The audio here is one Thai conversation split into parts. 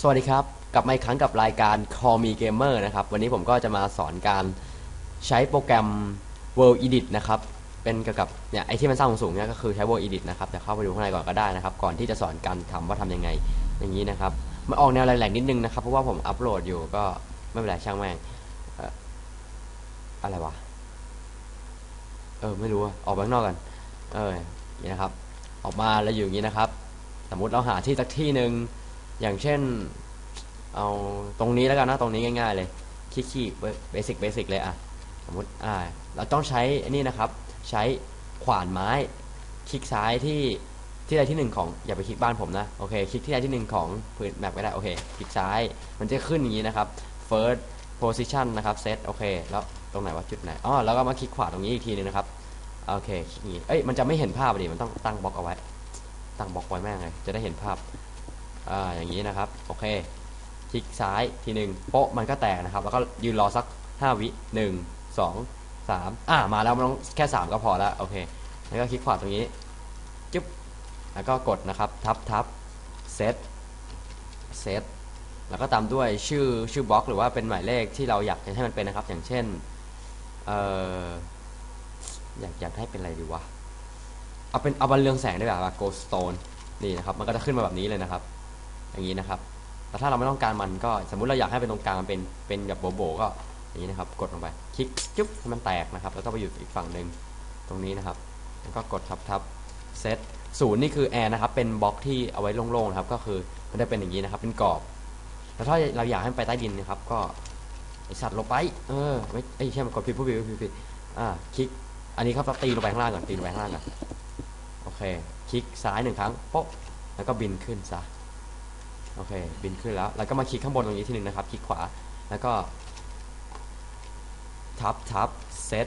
สวัสดีครับกลับมาอีกครั้งกับรายการ Call Me Gamer นะครับ วันนี้ผมก็จะมาสอนการใช้โปรแกรม World Edit นะครับ เป็นเกี่ยวกับเนี่ยไอที่มันสร้างสูงเนี่ยก็คือใช้ World Edit นะครับแต่เข้าไปดูข้างในก่อนก็ได้นะครับ ก่อนที่จะสอนการทำว่าทำยังไงอย่างนี้นะครับมันออกแนวแหลกๆนิดนึงนะครับ เพราะว่าผมอัปโหลดอยู่ก็ไม่เป็นไรช่างแม่งอะไรวะเออไม่รู้อออกไปข้างนอกกันเอออย่างนี้นะครับ ออกมาแล้วอยู่อย่างนี้นะครับ สมมุติเราหาที่สักที่หนึ่ง อย่างเช่น เอาตรงนี้แล้วกันนะตรงนี้ง่าย ๆ เลยขี้ๆเบสิกเบสิกเลยอะสมมติอ่าเราต้องใช้อนนี้นะครับ ใช้ขวานไม้ คลิกซ้ายที่ที่ใดที่หนึ่งของอย่าไปคลิกบ้านผมนะโอเคคลิกที่ใดที่หนึ่งของพื้นแมปก็ได้โอเคคลิกซ้ายมันจะขึ้นอย่างนี้นะครับ first position นะครับ set โอเค แล้วตรงไหนวะจุดไหนอ๋อแล้วก็มาคลิกขวาตรงนี้อีกทีนึงนะครับโอเคคลิกอย่างนี้เอ้ยมันจะไม่เห็นภาพดิมันต้องตั้งบล็อกเอาไว้ ตั้งบล็อกไว้แม่งเลยจะได้เห็นภาพ อ่าอย่างนี้นะครับ โอเค คลิกซ้ายทีหนึ่งโป๊ะมันก็แตกนะครับ แล้วก็ยืนรอสัก 5 วิหนึ่งสองสามอ่ามาแล้วมันต้องแค่ 3 ก็พอแล้วโอเคแล้วก็คลิกขวาตรงนี้จุ๊บแล้วก็กดนะครับทับทับเซตเซตแล้วก็ตามด้วยชื่อชื่อบล็อกหรือว่าเป็นหมายเลขที่เราอยากให้มันเป็นนะครับ อย่างเช่นเอ่ออยากอยากให้เป็นอะไรดีวะเอาเป็นเอาบันเรืองแสงได้แบบว่า Ghost Stone นี่นะครับ มันก็จะขึ้นมาแบบนี้เลยนะครับ อย่างนี้นะครับ แต่ถ้าเราไม่ต้องการมันก็สมมุติเราอยากให้เป็นตรงกลางมันเป็นเป็นแบบโบโบก็อย่างนี้นะครับ กดลงไปคลิกจุ๊บให้มันแตกนะครับ แล้วก็ไปอยู่อีกฝั่งหนึ่งตรงนี้นะครับ แล้วก็กดทับทับเซตศูนย์นี่คือแอร์นะครับ เป็นบล็อกที่เอาไว้โล่งๆนะครับ ก็คือมันจะเป็นอย่างนี้นะครับ เป็นกรอบ แล้วถ้าเราอยากให้มันไปใต้ดินนะครับ ก็ไอสัตว์ลงไป เออ ไม่ไอใช่มันกดผิดผู้ผิดผู้ผิดผิดอ่า คลิก อันนี้ครับเราตีลงไปข้างล่างก่อน ตีลงไปข้างล่างก่อน โอเค คลิกซ้ายหนึ่งครั้ง โป๊ะ แล้วก็บินขึ้นซะ โอเค บินขึ้นแล้ว แล้วก็มาคลิกข้างบนตรงนี้ทีหนึ่งนะครับ คลิกขวา แล้วก็ ทับทับเซต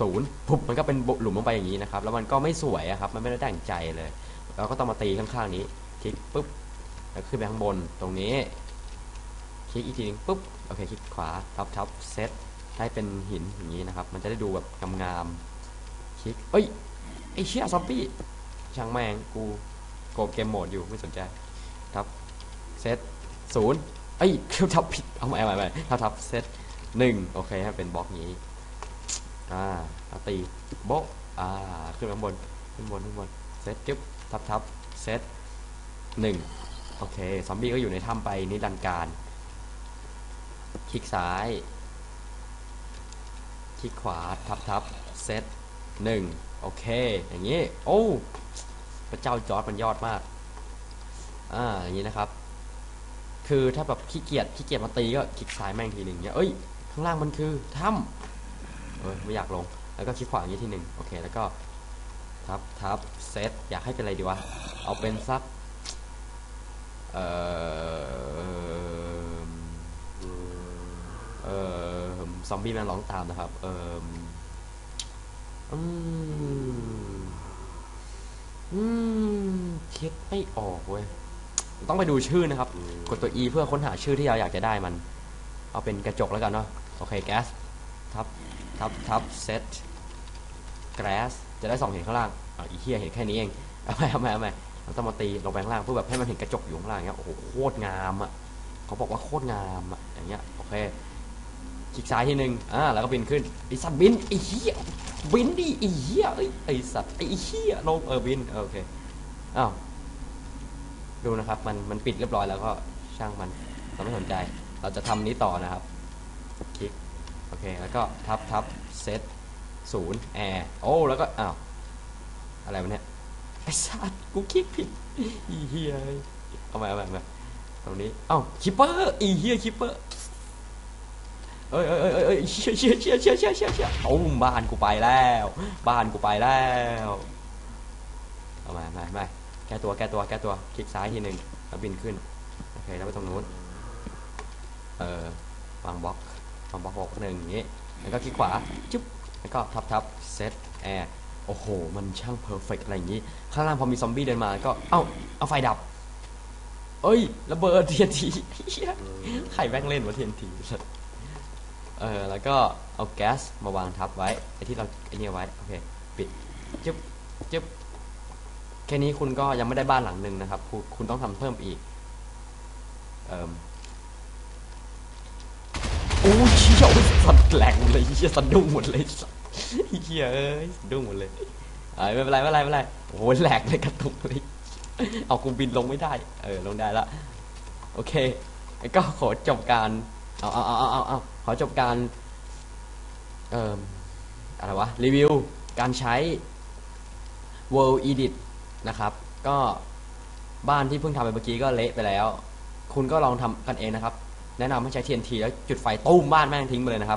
ศูนย์ปุ๊บ มันก็เป็นหลุมลงไปอย่างนี้นะครับ แล้วมันก็ไม่สวยครับ มันไม่ได้แต่งใจเลยแล้วก็ต้องมาตีข้างๆนี้ คลิกปุ๊บ แล้วขึ้นไปข้างบนตรงนี้ คลิกอีกทีหนึงปุ๊บ โอเค คลิกขวา ทับทับเซตให้เป็นหินอย่างนี้นะครับ มันจะได้ดูแบบงามๆ คลิก เอ้ย ไอเชี่ยซอมบี้ ช่างแม่ง กู โกมเกมโหมดอยู่ไม่สนใจ ครับ เซตศูนย์เอ้ยทับผิด เอาใหม่ใหม่ใหม่ถ้าทับเซตหนึ่งโอเคให้เป็นบล็อกนี้อ่าเอาตีโบะอ่า ขึ้นข้างบน ขึ้นบนขึ้นบนเซตจึ๊บทับทับเซตหนึ่งโอเค ซอมบี้ก็อยู่ในถ้ำไปนิรันดร์การ คลิกซ้าย คลิกขวา ทับทับเซตหนึ่งโอเค อย่างนี้ โอ้ พระเจ้าจอร์ดมันยอดมาก อ่า อย่างนี้นะครับ คือถ้าแบบขี้เกียจขี้เกียจมาตีก็คลิกซ้ายแม่งทีหนึ่งเนี่ยเอ้ยข้างล่างมันคือถ้ำเออไม่อยากลง แล้วก็คลิกขวาอย่างนี้ทีหนึ่งโอเค แล้วก็ทับทับเซตอยากให้เป็นอะไรดีวะเอาเป็นสักเออเออซอมบี้มันร้องตามนะครับ เอออืมอืมคิดไม่ออกเว้ย ต้องไปดูชื่อนะครับ กดตัว E เพื่อค้นหาชื่อที่เราอยากจะได้มัน เอาเป็นกระจกแล้วกันเนาะโอเคแก๊สทับทับทับเซตแกรสจะได้สองเห็นข้างล่างอะอีเฮียเห็นแค่นี้เองเอาไปเอาไปเอาไปเราต้องมาตีลงไปข้างล่างเพื่อแบบให้มันเห็นกระจกอยู่ข้างล่างเงี้ยโอ้โหโคตรงามอะเขาบอกว่าโคตรงามอะอย่างเงี้ยโอเคคลิกซ้ายทีหนึ่งอ่าแล้วก็บินขึ้นไอสัตว์บินไอเฮียบินดิไอเฮียเอ้ยไอสัตว์ไอเฮียลงเออบินโอเคอ้าว ดูนะครับ มันมันปิดเรียบร้อยแล้วก็ช่างมันเราไม่สนใจ เราจะทำนี้ต่อนะครับ คลิก โอเค แล้วก็ทับทับเซตศูนย์แอร์โอ้แล้วก็ อ้าว อะไรวะเนี่ยไอ้สัตว์กูคลิกผิดอีเฮียเอามาเอามาเอามาตรงนี้อ้าวคิปเปอร์อีเฮียคิปเปอร์เอ้ยเอ้ยเอ้ยเอ้ยเชี่ยเชี่ยเชี่ยเชี่ยเชี่ยเชี่ยเชี่ยโอ้บ้านกูไปแล้ว บ้านกูไปแล้วเอามามามา แก้ตัวแก้ตัวแก้ตัวคลิกซ้ายทีหนึ่งแล้วบินขึ้นโอเคแล้วไปตรงนู้นเอ่อวางบล็อกวางบล็อกบล็อกหนึ่งอย่างนี้แล้วก็คลิกขวาจุ๊บแล้วก็ทับทับเซตแอร์โอ้โห มันช่างเพอร์เฟกอะไรอย่างนี้ ข้างล่างพอมีซอมบี้เดินมาก็เอ้าเอาไฟดับ เอ้ยระเบิดทีนทีใครแม่งเล่นวะทีนทีเออแล้วก็เอาแก๊สมาวางทับไว้ไอที่เราไอ้นี่ไว้โอเคปิดจึ๊บจึ๊บ แค่นี้คุณก็ยังไม่ได้บ้านหลังหนึ่งนะครับ คุณคุณต้องทำเพิ่มอีก เอ่มโอ้ยเชี่ยโอ้ยสัตว์แหลกหมดเลยเชี่ยสะดุ้งหมดเลยสัตว์เชี่ยเอ้ยสะดุ้งหมดเลยเอ้ยไม่เป็นไรไม่เป็นไรไม่เป็นไรโอ้ยแหลกเลยกระตุกเลยเอากูบินลงไม่ได้ เออลงได้ละโอเคก็ขอจบการเอาเอาเอาเอาเอาเอาขอจบการเอ่มอะไรวะรีวิวการใช้ World Edit นะครับ ก็บ้านที่เพิ่งทำไปเมื่อกี้ก็เละไปแล้ว คุณก็ลองทำกันเองนะครับ แนะนำให้ใช้ TNT แล้วจุดไฟตุ้มบ้านแม่งทิ้งไปเลยนะครับ